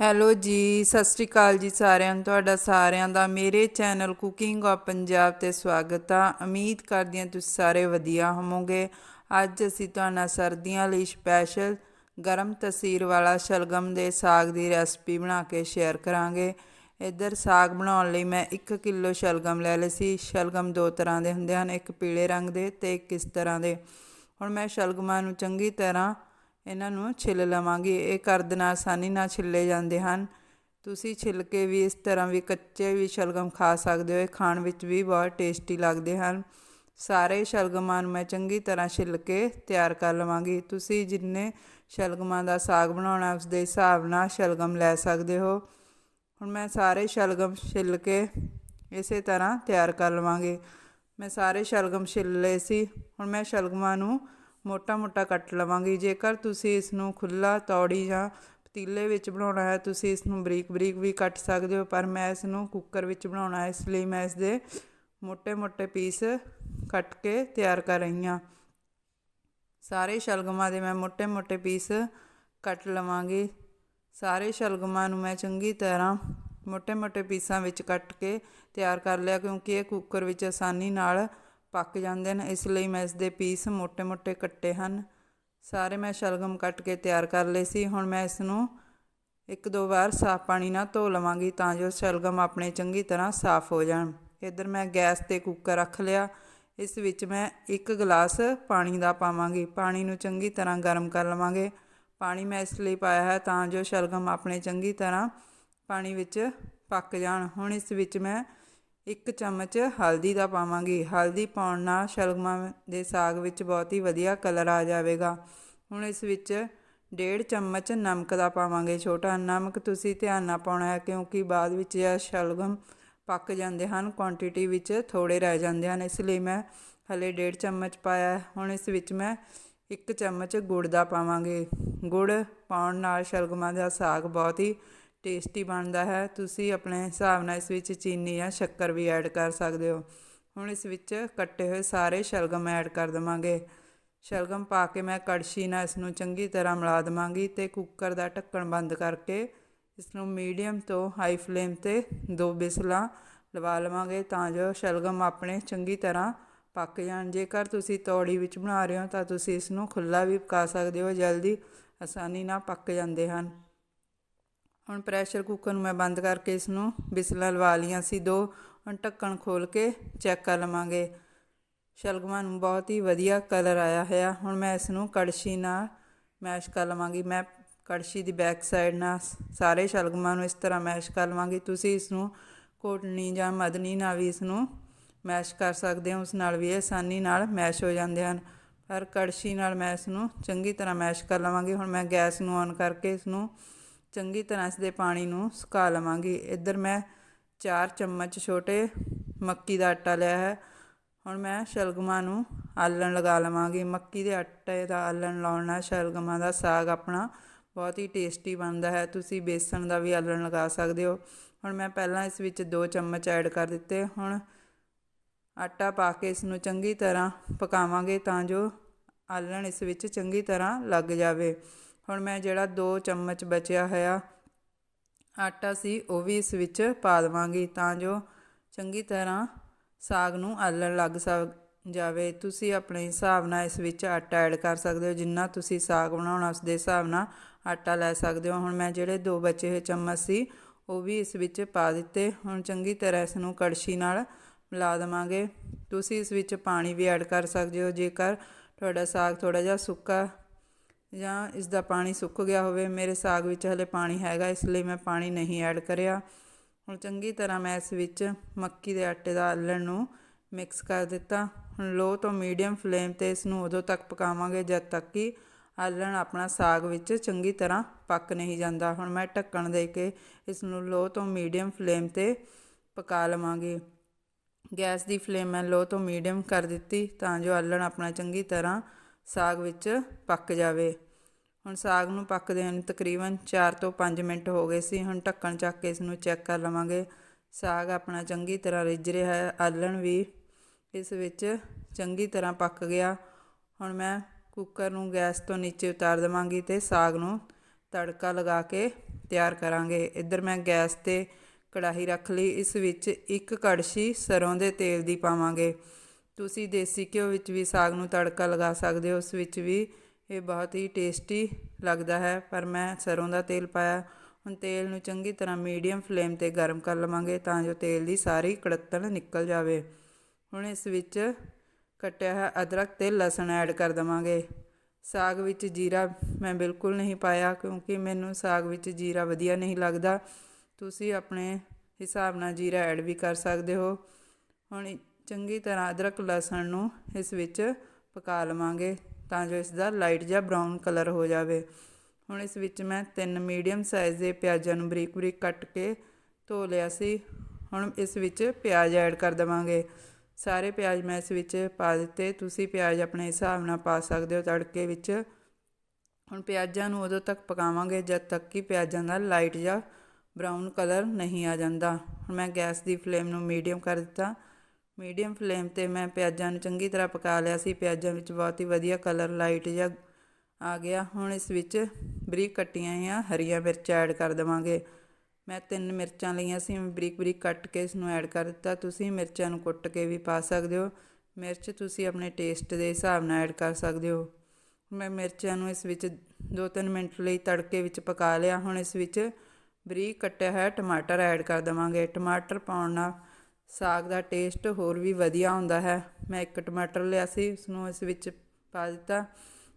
Hello ਜੀ, ਸਤਿ ਸ਼੍ਰੀ ਅਕਾਲ ਜੀ ਸਾਰਿਆਂ ਨੂੰ, ਤੁਹਾਡਾ ਸਾਰਿਆਂ ਦਾ, ਮੇਰੇ ਚੈਨਲ ਕੁਕਿੰਗ ਆਫ ਪੰਜਾਬ ਤੇ ਸਵਾਗਤ ਆ। ਉਮੀਦ ਕਰਦੀ ਹਾਂ ਤੁਸੀਂ ਸਾਰੇ ਵਧੀਆ ਹੋਵੋਗੇ। ਅੱਜ ਅਸੀਂ ਤੁਹਾਨੂੰ ਸਰਦੀਆਂ ਲਈ ਸਪੈਸ਼ਲ ਗਰਮ ਤਸੀਰ ਵਾਲਾ ਸ਼ਲਗਮ ਦੇ ਸਾਗ ਦੀ ਰੈਸਪੀ ਬਣਾ ਕੇ ਸ਼ੇਅਰ ਕਰਾਂਗੇ। ਇੱਧਰ ਸਾਗ ਬਣਾਉਣ ਲਈ ਮੈਂ 1 ਕਿਲੋ ਸ਼ਲਗਮ ਲੈ ਲਏ ਸੀ। ਸ਼ਲਗਮ ਦੋ ਤਰ੍ਹਾਂ ਦੇ ਹੁੰਦੇ ਹਨ, ਇੱਕ ਪੀਲੇ ਰੰਗ ਦੇ ਤੇ ਇੱਕ ਇਸ ਤਰ੍ਹਾਂ ਦੇ। ਹੁਣ ਮੈਂ ਸ਼ਲਗਮਾਂ ਨੂੰ ਚੰਗੀ ਤਰ੍ਹਾਂ ਇਹਨਾਂ ਨੂੰ ਛਿੱਲ ਲਵਾਂਗੀ। ਇਹ ਕਰਦ ਨਾਲ ਆਸਾਨੀ ਨਾਲ ਛਿੱਲੇ ਜਾਂਦੇ ਹਨ। ਤੁਸੀਂ ਛਿੱਲ ਕੇ ਵੀ ਇਸ ਤਰ੍ਹਾਂ ਵੀ ਕੱਚੇ ਵੀ ਸ਼ਲਗਮ ਖਾ ਸਕਦੇ ਹੋ। ਇਹ ਖਾਣ ਵਿੱਚ ਵੀ ਬਹੁਤ ਟੇਸਟੀ ਲੱਗਦੇ ਹਨ। ਸਾਰੇ ਸ਼ਲਗਮਾਂ ਨੂੰ ਮੈਂ ਚੰਗੀ ਤਰ੍ਹਾਂ ਛਿੱਲ ਕੇ ਤਿਆਰ ਕਰ ਲਵਾਂਗੀ। ਤੁਸੀਂ ਜਿੰਨੇ ਸ਼ਲਗਮਾਂ ਦਾ ਸਾਗ ਬਣਾਉਣਾ, ਉਸ ਦੇ ਹਿਸਾਬ ਨਾਲ ਸ਼ਲਗਮ ਲੈ ਸਕਦੇ ਹੋ। ਹੁਣ ਮੈਂ ਸਾਰੇ ਸ਼ਲਗਮ ਛਿੱਲ ਕੇ ਇਸੇ ਤਰ੍ਹਾਂ ਤਿਆਰ ਕਰ ਲਵਾਂਗੀ। ਮੈਂ ਸਾਰੇ ਸ਼ਲਗਮ ਛਿੱਲ ਲਏ ਸੀ। ਹੁਣ ਮੈਂ ਸ਼ਲਗਮਾਂ ਨੂੰ ਮੋਟਾ-ਮੋਟਾ ਕੱਟ ਲਵਾਂਗੀ। ਜੇਕਰ ਤੁਸੀਂ ਇਸ ਨੂੰ ਖੁੱਲਾ ਤੌੜੀ ਜਾਂ ਪਤੀਲੇ ਵਿੱਚ ਬਣਾਉਣਾ ਹੈ, ਤੁਸੀਂ ਇਸ ਨੂੰ ਬਰੀਕ-ਬਰੀਕ ਵੀ ਕੱਟ ਸਕਦੇ ਹੋ, ਪਰ ਮੈਂ ਇਸ ਨੂੰ ਕੁੱਕਰ ਵਿੱਚ ਬਣਾਉਣਾ ਹੈ, ਇਸ ਲਈ ਮੈਂ ਇਸ ਦੇ ਮੋٹے-ਮੋٹے ਪੀਸ ਕੱਟ ਕੇ ਤਿਆਰ ਕਰ ਰਹੀ ਹਾਂ। ਸਾਰੇ ਸ਼ਲਗਮਾਂ ਦੇ ਮੈਂ ਮੋٹے-ਮੋٹے ਪੀਸ ਕੱਟ ਲਵਾਂਗੀ। ਸਾਰੇ ਸ਼ਲਗਮਾਂ ਨੂੰ ਮੈਂ ਚੰਗੀ ਤਰ੍ਹਾਂ ਮੋٹے-ਮੋٹے ਪੀਸਾਂ ਵਿੱਚ ਕੱਟ ਕੇ ਤਿਆਰ ਕਰ ਲਿਆ, ਕਿਉਂਕਿ ਇਹ ਕੁੱਕਰ ਵਿੱਚ ਆਸਾਨੀ ਨਾਲ ਪੱਕ ਜਾਂਦੇ ਨੇ ਇਸ ਲਈ ਮੈਂ ਇਸ ਦੇ ਪੀਸ ਮੋٹے-ਮੋٹے ਕੱਟੇ ਹਨ। ਸਾਰੇ ਮੈਂ ਸ਼ਲਗਮ ਕੱਟ ਕੇ ਤਿਆਰ ਕਰ ਲਏ ਸੀ। ਹੁਣ ਮੈਂ ਇਸ ਨੂੰ ਇੱਕ ਦੋ ਵਾਰ ਸਾਫ਼ ਪਾਣੀ ਨਾਲ ਧੋ ਲਵਾਂਗੀ ਤਾਂ ਜੋ ਸ਼ਲਗਮ ਆਪਣੇ ਚੰਗੀ ਤਰ੍ਹਾਂ ਸਾਫ਼ ਹੋ ਜਾਣ। ਇੱਧਰ ਮੈਂ ਗੈਸ ਤੇ ਕੁੱਕਰ ਰੱਖ ਲਿਆ। ਇਸ ਵਿੱਚ ਮੈਂ ਇੱਕ ਗਲਾਸ ਪਾਣੀ ਦਾ ਪਾਵਾਂਗੀ। ਪਾਣੀ ਨੂੰ ਚੰਗੀ ਤਰ੍ਹਾਂ ਗਰਮ ਕਰ ਲਵਾਂਗੇ। ਪਾਣੀ ਮੈਂ ਇਸ ਲਈ ਪਾਇਆ ਹੈ ਤਾਂ ਜੋ ਸ਼ਲਗਮ ਆਪਣੇ ਚੰਗੀ ਤਰ੍ਹਾਂ ਪਾਣੀ ਵਿੱਚ ਪੱਕ ਜਾਣ। ਹੁਣ ਇਸ ਵਿੱਚ ਮੈਂ ਇੱਕ ਚਮਚ ਹਲਦੀ ਦਾ ਪਾਵਾਂਗੀ। ਹਲਦੀ ਪਾਉਣ ਨਾਲ ਸ਼ਲਗਮਾਂ ਦੇ ਸਾਗ ਵਿੱਚ ਬਹੁਤ ਹੀ ਵਧੀਆ ਕਲਰ ਆ ਜਾਵੇਗਾ। ਹੁਣ ਇਸ ਵਿੱਚ ਡੇਢ ਚਮਚ ਨਮਕ ਦਾ ਪਾਵਾਂਗੇ। ਛੋਟਾ ਨਮਕ ਤੁਸੀਂ ਧਿਆਨ ਨਾਲ ਪਾਉਣਾ ਹੈ ਕਿਉਂਕਿ ਬਾਅਦ ਵਿੱਚ ਇਹ ਸ਼ਲਗਮ ਪੱਕ ਜਾਂਦੇ ਹਨ ਕੁਆਂਟੀਟੀ ਵਿੱਚ ਥੋੜੇ ਰਹਿ ਜਾਂਦੇ ਹਨ। ਇਸ ਲਈ ਮੈਂ ਹਲੇ ਡੇਢ ਚਮਚ ਪਾਇਆ ਹੁਣ ਇਸ ਵਿੱਚ ਮੈਂ ਇੱਕ ਚਮਚ ਗੁੜ ਦਾ ਪਾਵਾਂਗੇ। ਗੁੜ ਪਾਉਣ ਨਾਲ ਸ਼ਲਗਮਾਂ ਦਾ ਸਾਗ ਬਹੁਤ ਹੀ ਟੇਸਟੀ ਬਣਦਾ ਹੈ। ਤੁਸੀਂ ਆਪਣੇ ਹਿਸਾਬ ਨਾਲ ਇਸ ਵਿੱਚ ਚੀਨੀ ਜਾਂ ਸ਼ੱਕਰ ਵੀ ਐਡ ਕਰ ਸਕਦੇ ਹੋ। ਹੁਣ ਇਸ ਵਿੱਚ ਕੱਟੇ ਹੋਏ ਸਾਰੇ ਸ਼ਲਗਮ ਐਡ ਕਰ ਦਵਾਂਗੇ। ਸ਼ਲਗਮ ਪਾ ਕੇ ਮੈਂ ਕੜਛੀ ਨਾਲ ਇਸ ਨੂੰ ਚੰਗੀ ਤਰ੍ਹਾਂ ਮਿਲਾ ਦਵਾਂਗੀ ਤੇ ਕੁੱਕਰ ਦਾ ਢੱਕਣ ਬੰਦ ਕਰਕੇ ਇਸ ਨੂੰ ਮੀਡੀਅਮ ਤੋਂ ਹਾਈ ਫਲੇਮ ਤੇ ਦੋ ਬਿਸਲਾਂ ਲਵਾ ਲਵਾਂਗੇ ਤਾਂ ਜੋ ਸ਼ਲਗਮ ਆਪਣੇ ਚੰਗੀ ਤਰ੍ਹਾਂ ਪੱਕ ਜਾਣ। ਜੇਕਰ ਤੁਸੀਂ ਤੌੜੀ ਵਿੱਚ ਬਣਾ ਰਹੇ ਹੋ ਤਾਂ ਤੁਸੀਂ ਇਸ ਨੂੰ ਖੁੱਲਾ ਵੀ ਪਕਾ ਸਕਦੇ ਹੋ। ਜਲਦੀ ਆਸਾਨੀ ਨਾਲ ਪੱਕ ਜਾਂਦੇ ਹਨ। ਹੁਣ ਪ੍ਰੈਸ਼ਰ ਕੁੱਕਰ ਨੂੰ ਮੈਂ ਬੰਦ ਕਰਕੇ ਇਸ ਨੂੰ ਬਿਸਲਾਂ ਲਵਾ ਲੀਆਂ ਸੀ ਦੋ। ਹੁਣ ਢੱਕਣ ਖੋਲ ਕੇ ਚੈੱਕ ਕਰ ਲਵਾਂਗੇ। ਸ਼ਲਗਮਾਂ ਨੂੰ ਬਹੁਤ ਹੀ ਵਧੀਆ ਕਲਰ ਆਇਆ ਹੋਇਆ। ਹੁਣ ਮੈਂ ਇਸ ਨੂੰ ਕੜਛੀ ਨਾਲ ਮੈਸ਼ ਕਰ ਲਵਾਂਗੀ। ਮੈਂ ਕੜਛੀ ਦੀ ਬੈਕ ਸਾਈਡ ਨਾਲ ਸਾਰੇ ਸ਼ਲਗਮਾਂ ਨੂੰ ਇਸ ਤਰ੍ਹਾਂ ਮੈਸ਼ ਕਰ ਲਵਾਂਗੀ। ਤੁਸੀਂ ਇਸ ਨੂੰ ਕੋਟਣੀ ਜਾਂ ਮਦਨੀ ਨਾਲ ਵੀ ਇਸ ਨੂੰ ਮੈਸ਼ ਕਰ ਸਕਦੇ ਹੋ। ਉਸ ਨਾਲ ਵੀ ਆਸਾਨੀ ਨਾਲ ਮੈਸ਼ ਹੋ ਜਾਂਦੇ ਹਨ। ਪਰ ਕੜਛੀ ਨਾਲ ਮੈਂ ਇਸ ਨੂੰ ਚੰਗੀ ਤਰ੍ਹਾਂ ਮੈਸ਼ ਕਰ ਲਵਾਂਗੀ। ਹੁਣ ਮੈਂ ਗੈਸ ਨੂੰ ਔਨ ਕਰਕੇ ਇਸ ਨੂੰ ਚੰਗੀ ਤਰ੍ਹਾਂ ਇਸ ਦੇ ਪਾਣੀ ਨੂੰ ਸੁਕਾ ਲਵਾਂਗੀ। ਇੱਧਰ ਮੈਂ 4 ਚਮਚ ਛੋਟੇ ਮੱਕੀ ਦਾ ਆਟਾ ਲਿਆ ਹੈ। ਹੁਣ ਮੈਂ ਸ਼ਲਗਮਾਂ ਨੂੰ ਆਲਣ ਲਗਾ ਲਵਾਂਗੀ। ਮੱਕੀ ਦੇ ਆਟੇ ਦਾ ਆਲਣ ਲਾਉਣ ਨਾਲ ਸ਼ਲਗਮਾਂ ਦਾ ਸਾਗ ਆਪਣਾ ਬਹੁਤ ਹੀ ਟੇਸਟੀ ਬਣਦਾ ਹੈ। ਤੁਸੀਂ ਬੇਸਣ ਦਾ ਵੀ ਆਲਣ ਲਗਾ ਸਕਦੇ ਹੋ। ਹੁਣ ਮੈਂ ਪਹਿਲਾਂ ਇਸ ਵਿੱਚ 2 ਚਮਚ ਐਡ ਕਰ ਦਿੱਤੇ। ਹੁਣ ਆਟਾ ਪਾ ਕੇ ਇਸ ਨੂੰ ਚੰਗੀ ਤਰ੍ਹਾਂ ਪਕਾਵਾਂਗੇ ਤਾਂ ਜੋ ਆਲਣ ਇਸ ਵਿੱਚ ਚੰਗੀ ਤਰ੍ਹਾਂ ਲੱਗ ਜਾਵੇ। ਹੁਣ ਮੈਂ ਜਿਹੜਾ 2 ਚਮਚ ਬਚਿਆ ਹੋਇਆ ਆਟਾ ਸੀ, ਉਹ ਵੀ ਇਸ ਵਿੱਚ ਪਾ ਦਵਾਂਗੀ ਤਾਂ ਜੋ ਚੰਗੀ ਤਰ੍ਹਾਂ ਸਾਗ ਨੂੰ ਆਲਣ ਲੱਗ ਸਕ, ਜਾਵੇ। ਤੁਸੀਂ ਆਪਣੇ ਹਿਸਾਬ ਨਾਲ ਇਸ ਵਿੱਚ ਆਟਾ ਐਡ ਕਰ ਸਕਦੇ ਹੋ। ਜਿੰਨਾ ਤੁਸੀਂ ਸਾਗ ਬਣਾਉਣਾ, ਉਸ ਦੇ ਹਿਸਾਬ ਨਾਲ ਆਟਾ ਲੈ ਸਕਦੇ ਹੋ। ਹੁਣ ਮੈਂ ਜਿਹੜੇ ਦੋ ਬਚੇ ਹੋਏ ਚਮਚ ਸੀ, ਉਹ ਵੀ ਇਸ ਵਿੱਚ ਪਾ ਦਿੱਤੇ। ਹੁਣ ਚੰਗੀ ਤਰ੍ਹਾਂ ਇਸ ਨੂੰ ਕੜਛੀ ਨਾਲ ਮਿਲਾ ਦਵਾਂਗੇ। ਤੁਸੀਂ ਇਸ ਵਿੱਚ ਪਾਣੀ ਵੀ ਐਡ ਕਰ ਸਕਦੇ ਹੋ। ਜੇਕਰ ਤੁਹਾਡਾ ਸਾਗ ਥੋੜਾ ਜਿਹਾ ਸੁੱਕਾ ਜਾਂ ਇਸ ਦਾ ਪਾਣੀ ਸੁੱਕ ਗਿਆ ਹੋਵੇ, ਮੇਰੇ ਸਾਗ ਵਿੱਚ ਹਲੇ ਪਾਣੀ ਹੈਗਾ, ਇਸ ਲਈ ਮੈਂ ਪਾਣੀ ਨਹੀਂ ਐਡ ਕਰਿਆ। ਹੁਣ ਚੰਗੀ ਤਰ੍ਹਾਂ ਮੈਂ ਇਸ ਵਿੱਚ ਮੱਕੀ ਦੇ ਆਟੇ ਦਾ ਆਲਣ ਨੂੰ ਮਿਕਸ ਕਰ ਦਿੱਤਾ। ਹੁਣ ਲੋ ਤੋਂ ਮੀਡੀਅਮ ਫਲੇਮ ਤੇ ਇਸ ਨੂੰ ਉਦੋਂ ਤੱਕ ਪਕਾਵਾਂਗੇ, ਜਦ ਤੱਕ ਕਿ ਆਲਣ ਆਪਣਾ ਸਾਗ ਵਿੱਚ ਚੰਗੀ ਤਰ੍ਹਾਂ ਪੱਕ ਨਹੀਂ ਜਾਂਦਾ। ਹੁਣ ਮੈਂ ਢੱਕਣ ਦੇ ਕੇ ਇਸ ਨੂੰ ਲੋ ਤੋਂ ਮੀਡੀਅਮ ਫਲੇਮ ਤੇ ਪਕਾ ਲਵਾਂਗੀ। ਗੈਸ ਦੀ ਫਲੇਮ ਮੈਂ ਲੋ ਤੋਂ ਮੀਡੀਅਮ ਕਰ ਦਿੱਤੀ ਤਾਂ ਜੋ ਆਲਣ ਆਪਣਾ ਚੰਗੀ ਤਰ੍ਹਾਂ ਸਾਗ ਵਿੱਚ ਪੱਕ ਜਾਵੇ। ਹੁਣ ਸਾਗ ਨੂੰ ਪੱਕਦੇ ਹਨ। ਤਕਰੀਬਨ 4 ਤੋਂ 5 ਮਿੰਟ ਹੋ ਗਏ ਸੀ। ਹੁਣ ਢੱਕਣ ਚੱਕ ਕੇ ਇਸ ਨੂੰ ਚੈੱਕ ਕਰ ਲਵਾਂਗੇ। ਸਾਗ ਆਪਣਾ ਚੰਗੀ ਤਰ੍ਹਾਂ ਰਿੱਝ ਰਿਹਾ ਹੈ। ਆਲਣ ਵੀ ਇਸ ਵਿੱਚ ਚੰਗੀ ਤਰ੍ਹਾਂ ਪੱਕ ਗਿਆ। ਹੁਣ ਮੈਂ ਕੁੱਕਰ ਨੂੰ ਗੈਸ ਤੋਂ ਨੀਚੇ ਉਤਾਰ ਦੇਵਾਂਗੀ ਤੇ ਸਾਗ ਨੂੰ ਤੜਕਾ ਲਗਾ ਕੇ ਤਿਆਰ ਕਰਾਂਗੇ। ਇੱਧਰ ਮੈਂ ਗੈਸ ਤੇ ਕੜਾਹੀ ਰੱਖ ਲਈ। ਇਸ ਵਿੱਚ ਇੱਕ ਕੜਛੀ ਸਰੋਂ ਦੇ ਤੇਲ ਦੀ ਪਾਵਾਂਗੇ। ਤੁਸੀਂ ਦੇਸੀ ਘਿਓ ਵਿੱਚ ਵੀ ਸਾਗ ਨੂੰ ਤੜਕਾ ਲਗਾ ਸਕਦੇ ਹੋ। ਉਸ ਵਿੱਚ ਵੀ ਇਹ ਬਹੁਤ ਹੀ ਟੇਸਟੀ ਲੱਗਦਾ ਹੈ, ਪਰ ਮੈਂ ਸਰੋਂ ਦਾ ਤੇਲ ਪਾਇਆ। ਹੁਣ ਤੇਲ ਨੂੰ ਚੰਗੀ ਤਰ੍ਹਾਂ ਮੀਡੀਅਮ ਫਲੇਮ ਤੇ ਗਰਮ ਕਰ ਲਵਾਂਗੇ ਤਾਂ ਜੋ ਤੇਲ ਦੀ ਸਾਰੀ ਕੜਤਣ ਨਿਕਲ ਜਾਵੇ। ਹੁਣ ਇਸ ਵਿੱਚ ਕੱਟਿਆ ਹੈ ਅਦਰਕ ਤੇ ਲਸਣ ਐਡ ਕਰ ਦਵਾਂਗੇ। ਸਾਗ ਵਿੱਚ ਜੀਰਾ ਮੈਂ ਬਿਲਕੁਲ ਨਹੀਂ ਪਾਇਆ ਕਿਉਂਕਿ ਮੈਨੂੰ ਸਾਗ ਵਿੱਚ ਜੀਰਾ ਵਧੀਆ ਨਹੀਂ ਲੱਗਦਾ। ਤੁਸੀਂ ਆਪਣੇ ਹਿਸਾਬ ਨਾਲ ਜੀਰਾ ਐਡ ਵੀ ਕਰ ਸਕਦੇ ਹੋ। ਹੁਣ ਚੰਗੀ ਤਰ੍ਹਾਂ ਅਦਰਕ, ਲਸਣ ਨੂੰ ਇਸ ਵਿੱਚ ਪਕਾ ਲਵਾਂਗੇ। ਤਾਂ ਜੋ ਇਸ ਦਾ ਲਾਈਟ ਜਾਂ ਬਰਾਊਨ ਕਲਰ ਹੋ ਜਾਵੇ। ਹੁਣ ਇਸ ਵਿੱਚ ਮੈਂ ਤਿੰਨ ਮੀਡੀਅਮ ਸਾਈਜ਼ ਦੇ ਪਿਆਜ਼ਾਂ ਨੂੰ ਬਰੀਕ ਬਰੀਕ ਕੱਟ ਕੇ ਧੋ ਲਿਆ ਸੀ। ਹੁਣ ਇਸ ਵਿੱਚ ਪਿਆਜ਼ ਐਡ ਕਰ ਦੇਵਾਂਗੇ। ਸਾਰੇ ਪਿਆਜ਼ ਮੈਂ ਇਸ ਵਿੱਚ ਪਾ ਦਿੱਤੇ। ਤੁਸੀਂ ਪਿਆਜ਼ ਆਪਣੇ ਹਿਸਾਬ ਨਾਲ ਪਾ ਸਕਦੇ ਹੋ ਤੜਕੇ ਵਿੱਚ। ਹੁਣ ਪਿਆਜ਼ਾਂ ਨੂੰ ਉਦੋਂ ਤੱਕ ਪਕਾਵਾਂਗੇ ਜਦ ਤੱਕ ਕਿ ਪਿਆਜ਼ਾਂ ਦਾ ਲਾਈਟ ਜਾਂ ਬਰਾਊਨ ਕਲਰ ਨਹੀਂ ਆ ਜਾਂਦਾ। ਹੁਣ ਮੈਂ ਗੈਸ ਦੀ ਫਲੇਮ ਨੂੰ ਮੀਡੀਅਮ ਕਰ ਦਿੱਤਾ। ਮੀਡੀਅਮ ਫਲੇਮ ਤੇ ਮੈਂ ਪਿਆਜ਼ਾਂ ਨੂੰ ਚੰਗੀ ਤਰ੍ਹਾਂ ਪਕਾ ਲਿਆ ਸੀ। ਪਿਆਜ਼ਾਂ ਵਿੱਚ ਬਹੁਤ ਹੀ ਵਧੀਆ ਕਲਰ ਲਾਈਟ ਜਿਹਾ ਆ ਗਿਆ। ਹੁਣ ਇਸ ਵਿੱਚ ਬਰੀਕ ਕੱਟੀਆਂ ਹੋਈਆਂ ਹਰੀਆਂ ਮਿਰਚਾਂ ਐਡ ਕਰ ਦੇਵਾਂਗੇ। ਮੈਂ ਤਿੰਨ ਮਿਰਚਾਂ ਲਈਆਂ ਸੀ ਬਰੀਕ ਬਰੀਕ ਕੱਟ ਕੇ ਇਸ ਨੂੰ ਐਡ ਕਰ ਦਿੱਤਾ। ਤੁਸੀਂ ਮਿਰਚਾਂ ਨੂੰ ਕੁੱਟ ਕੇ ਵੀ ਪਾ ਸਕਦੇ ਹੋ। ਮਿਰਚ ਤੁਸੀਂ ਆਪਣੇ ਟੇਸਟ ਦੇ ਹਿਸਾਬ ਨਾਲ ਐਡ ਕਰ ਸਕਦੇ ਹੋ। ਮੈਂ ਮਿਰਚਾਂ ਨੂੰ ਇਸ ਵਿੱਚ 2-3 ਮਿੰਟ ਲਈ ਤੜਕੇ ਵਿੱਚ ਪਕਾ ਲਿਆ। ਹੁਣ ਇਸ ਵਿੱਚ ਬਰੀਕ ਕੱਟਿਆ ਹੋਇਆ ਟਮਾਟਰ ਐਡ ਕਰ ਦੇਵਾਂਗੇ। ਟਮਾਟਰ ਪਾਉਣ ਨਾਲ ਸਾਗ ਦਾ ਟੇਸਟ ਹੋਰ ਵੀ ਵਧੀਆ ਹੁੰਦਾ ਹੈ। ਮੈਂ ਇੱਕ ਟਮਾਟਰ ਲਿਆ ਸੀ ਉਸ ਨੂੰ ਇਸ ਵਿੱਚ ਪਾ ਦਿੱਤਾ।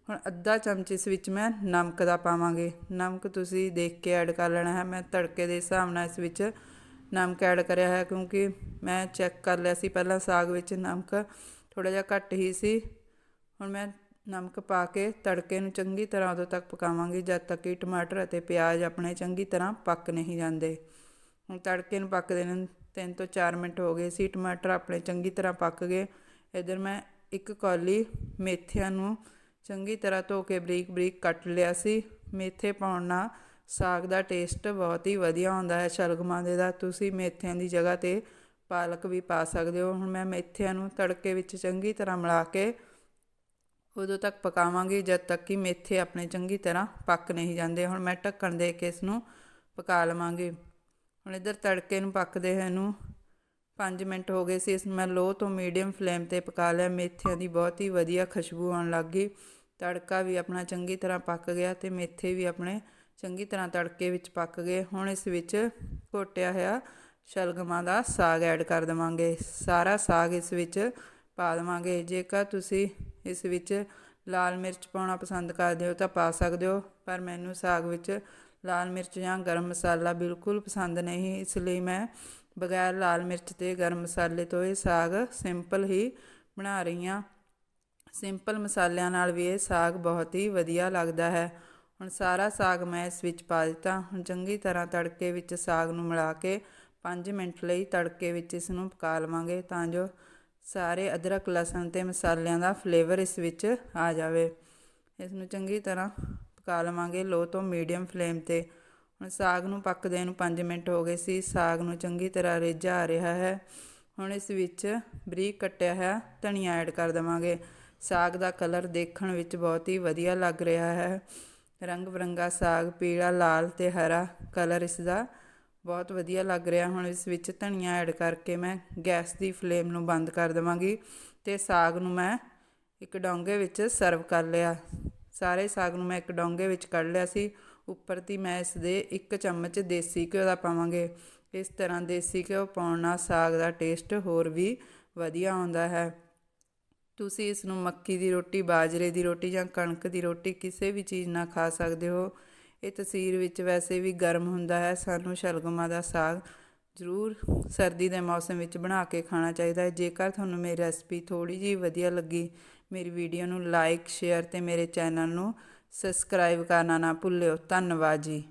ਹੁਣ ਅੱਧਾ ਚਮਚ ਇਸ ਵਿੱਚ ਮੈਂ ਨਮਕ ਦਾ ਪਾਵਾਂਗੇ। ਨਮਕ ਤੁਸੀਂ ਦੇਖ ਕੇ ਐਡ ਕਰ ਲੈਣਾ ਹੈ। ਮੈਂ ਤੜਕੇ ਦੇ ਹਿਸਾਬ ਨਾਲ ਇਸ ਵਿੱਚ ਨਮਕ ਐਡ ਕਰਿਆ ਹੈ, ਕਿਉਂਕਿ ਮੈਂ ਚੈੱਕ ਕਰ ਲਿਆ ਸੀ ਪਹਿਲਾਂ ਸਾਗ ਵਿੱਚ ਨਮਕ ਥੋੜਾ ਜਿਹਾ ਘੱਟ ਹੀ ਸੀ। ਹੁਣ ਮੈਂ ਨਮਕ ਪਾ ਕੇ ਤੜਕੇ ਨੂੰ ਚੰਗੀ ਤਰ੍ਹਾਂ ਉਦੋਂ ਤੱਕ ਪਕਾਵਾਂਗੀ, ਜਦ ਤੱਕ ਕਿ ਟਮਾਟਰ ਅਤੇ ਪਿਆਜ਼ ਆਪਣੇ ਚੰਗੀ ਤਰ੍ਹਾਂ ਪੱਕ ਨਹੀਂ ਜਾਂਦੇ। ਹੁਣ ਤੜਕੇ ਨੂੰ ਪੱਕਦੇ ਨੂੰ ਤਿੰਨ ਤੋਂ 4 ਮਿੰਟ ਹੋ ਗਏ ਸੀ, ਟਮਾਟਰ ਆਪਣੇ ਚੰਗੀ ਤਰ੍ਹਾਂ ਪੱਕ ਗਏ। ਇਧਰ ਮੈਂ ਇੱਕ ਕੌਲੀ ਮੇਥਿਆਂ ਨੂੰ ਚੰਗੀ ਤਰ੍ਹਾਂ ਧੋ ਕੇ ਬਰੀਕ ਬਰੀਕ ਕੱਟ ਲਿਆ ਸੀ। ਮੇਥੇ ਪਾਉਣ ਨਾਲ ਸਾਗ ਦਾ ਟੇਸਟ ਬਹੁਤ ਹੀ ਵਧੀਆ ਆਉਂਦਾ ਹੈ। ਸ਼ਲਗਮਾਂ ਦੇ ਦਾ, ਤੁਸੀਂ ਮੇਥਿਆਂ ਦੀ ਜਗ੍ਹਾ ਤੇ ਪਾਲਕ ਵੀ ਪਾ ਸਕਦੇ ਹੋ। ਹੁਣ ਮੈਂ ਮੇਥਿਆਂ ਨੂੰ ਤੜਕੇ ਵਿੱਚ ਚੰਗੀ ਤਰ੍ਹਾਂ ਮਿਲਾ ਕੇ ਉਦੋਂ ਤੱਕ ਪਕਾਵਾਂਗੀ, ਜਦ ਤੱਕ ਕਿ ਮੇਥੇ ਆਪਣੇ ਚੰਗੀ ਤਰ੍ਹਾਂ ਪੱਕ ਨਹੀਂ ਜਾਂਦੇ। ਹੁਣ ਮੈਂ ਢੱਕਣ ਦੇ ਕੇ ਇਸ ਨੂੰ ਪਕਾ ਲਵਾਂਗੀ। ਹੁਣ ਇੱਧਰ ਤੜਕੇ ਨੂੰ ਪੱਕਦੇ ਹੋਏ ਨੂੰ 5 ਮਿੰਟ ਹੋ ਗਏ ਸੀ, ਇਸ ਮੈਂ ਲੋ ਤੋਂ ਮੀਡੀਅਮ ਫਲੇਮ ਤੇ ਪਕਾ ਲਿਆ। ਮੇਥਿਆਂ ਦੀ ਬਹੁਤ ਹੀ ਵਧੀਆ ਖੁਸ਼ਬੂ ਆਉਣ ਲੱਗ ਗਈ। ਤੜਕਾ ਵੀ ਆਪਣਾ ਚੰਗੀ ਤਰ੍ਹਾਂ ਪੱਕ ਗਿਆ ਤੇ ਮੇਥੇ ਵੀ ਆਪਣੇ ਚੰਗੀ ਤਰ੍ਹਾਂ ਤੜਕੇ ਵਿੱਚ ਪੱਕ ਗਏ। ਹੁਣ ਇਸ ਵਿੱਚ ਘੋਟਿਆ ਹੋਇਆ ਸ਼ਲਗਮਾਂ ਦਾ ਸਾਗ ਐਡ ਕਰ ਦੇਵਾਂਗੇ। ਸਾਰਾ ਸਾਗ ਇਸ ਵਿੱਚ ਪਾ ਦੇਵਾਂਗੇ। ਜੇਕਰ ਤੁਸੀਂ ਇਸ ਵਿੱਚ ਲਾਲ ਮਿਰਚ ਪਾਉਣਾ ਪਸੰਦ ਕਰਦੇ ਹੋ ਤਾਂ ਪਾ ਸਕਦੇ ਹੋ, ਪਰ ਮੈਨੂੰ ਸਾਗ ਵਿੱਚ ਲਾਲ ਮਿਰਚ ਜਾਂ ਗਰਮ ਮਸਾਲਾ ਬਿਲਕੁਲ ਪਸੰਦ ਨਹੀਂ, ਇਸ ਲਈ ਮੈਂ ਬਗੈਰ ਲਾਲ ਮਿਰਚ ਤੇ ਗਰਮ ਮਸਾਲੇ ਤੋਂ ਇਹ ਸਾਗ ਸਿੰਪਲ ਹੀ ਬਣਾ ਰਹੀ ਹਾਂ। ਸਿੰਪਲ ਮਸਾਲਿਆਂ ਨਾਲ ਵੀ ਇਹ ਸਾਗ ਬਹੁਤ ਹੀ ਵਧੀਆ ਲੱਗਦਾ ਹੈ। ਹੁਣ ਸਾਰਾ ਸਾਗ ਮੈਂ ਇਸ ਵਿੱਚ ਪਾ ਦਿੱਤਾ। ਹੁਣ ਚੰਗੀ ਤਰ੍ਹਾਂ ਤੜਕੇ ਵਿੱਚ ਸਾਗ ਨੂੰ ਮਿਲਾ ਕੇ 5 ਮਿੰਟ ਲਈ ਤੜਕੇ ਵਿੱਚ ਇਸ ਨੂੰ ਪਕਾ ਲਵਾਂਗੇ ਤਾਂ ਜੋ ਸਾਰੇ ਅਦਰਕ, ਲਸਣ ਤੇ ਮਸਾਲਿਆਂ ਦਾ ਫਲੇਵਰ ਇਸ ਵਿੱਚ ਆ ਜਾਵੇ। ਇਸ ਨੂੰ ਚੰਗੀ ਤਰ੍ਹਾਂ ਪਕਾ ਲਵਾਂਗੇ ਲੋ ਤੋਂ ਮੀਡੀਅਮ ਫਲੇਮ ਤੇ। ਹੁਣ ਸਾਗ ਨੂੰ ਪੱਕਦੇ ਨੂੰ 5 ਮਿੰਟ ਹੋ ਗਏ ਸੀ। ਸਾਗ ਨੂੰ ਚੰਗੀ ਤਰ੍ਹਾਂ ਰਿੱਝਾ ਆ ਰਿਹਾ ਹੈ। ਹੁਣ ਇਸ ਵਿੱਚ ਬਰੀਕ ਕੱਟਿਆ ਹੋਇਆ ਧਨੀਆ ਐਡ ਕਰ ਦੇਵਾਂਗੇ। ਸਾਗ ਦਾ ਕਲਰ ਦੇਖਣ ਵਿੱਚ ਬਹੁਤ ਹੀ ਵਧੀਆ ਲੱਗ ਰਿਹਾ ਹੈ। ਰੰਗ ਬਰੰਗਾ ਸਾਗ ਪੀਲਾ, ਲਾਲ ਤੇ ਹਰਾ ਕਲਰ ਇਸ ਦਾ ਬਹੁਤ ਵਧੀਆ ਲੱਗ ਰਿਹਾ। ਹੁਣ ਇਸ ਵਿੱਚ ਧਨੀਆ ਐਡ ਕਰਕੇ ਮੈਂ ਗੈਸ ਦੀ ਫਲੇਮ ਨੂੰ ਬੰਦ ਕਰ ਦੇਵਾਂਗੀ ਤੇ ਸਾਗ ਨੂੰ ਮੈਂ ਇੱਕ ਡੋਂਗੇ ਵਿੱਚ ਸਰਵ ਕਰ ਲਿਆ। ਸਾਰੇ ਸਾਗ ਨੂੰ ਮੈਂ ਇੱਕ ਡੋਂਗੇ ਵਿੱਚ ਕੱਢ ਲਿਆ ਸੀ। ਉੱਪਰ ਤੀ ਮੈਂ ਇਸ ਦੇ ਇੱਕ ਚਮਚ ਦੇਸੀ ਘਿਓ ਦਾ ਪਾਵਾਂਗੇ। ਇਸ ਤਰ੍ਹਾਂ ਦੇਸੀ ਘਿਓ ਪਾਉਣ ਨਾਲ ਸਾਗ ਦਾ ਟੇਸਟ ਹੋਰ ਵੀ ਵਧੀਆ ਆਉਂਦਾ ਹੈ। ਤੁਸੀਂ ਇਸ ਨੂੰ ਮੱਕੀ ਦੀ ਰੋਟੀ, ਬਾਜਰੇ ਦੀ ਰੋਟੀ ਜਾਂ ਕਣਕ ਦੀ ਰੋਟੀ ਕਿਸੇ ਵੀ ਚੀਜ਼ ਨਾਲ ਖਾ ਸਕਦੇ ਹੋ। ਇਹ ਤਸੀਰ ਵਿੱਚ ਵੈਸੇ ਵੀ ਗਰਮ ਹੁੰਦਾ ਹੈ। ਸਾਨੂੰ ਸ਼ਲਗਮਾਂ ਦਾ ਸਾਗ ਜ਼ਰੂਰ ਸਰਦੀ ਦੇ ਮੌਸਮ ਵਿੱਚ ਬਣਾ ਕੇ ਖਾਣਾ ਚਾਹੀਦਾ ਹੈ। ਜੇਕਰ ਤੁਹਾਨੂੰ ਮੇਰੀ ਰੈਸਪੀ ਥੋੜੀ ਜਿਹੀ ਵਧੀਆ ਲੱਗੀ ਮੇਰੀ ਵੀਡੀਓ ਨੂੰ ਲਾਈਕ ਸ਼ੇਅਰ ਅਤੇ ਮੇਰੇ ਚੈਨਲ ਨੂੰ ਸਬਸਕ੍ਰਾਈਬ ਕਰਨਾ ਨਾ ਭੁੱਲਿਓ। ਧੰਨਵਾਦ ਜੀ।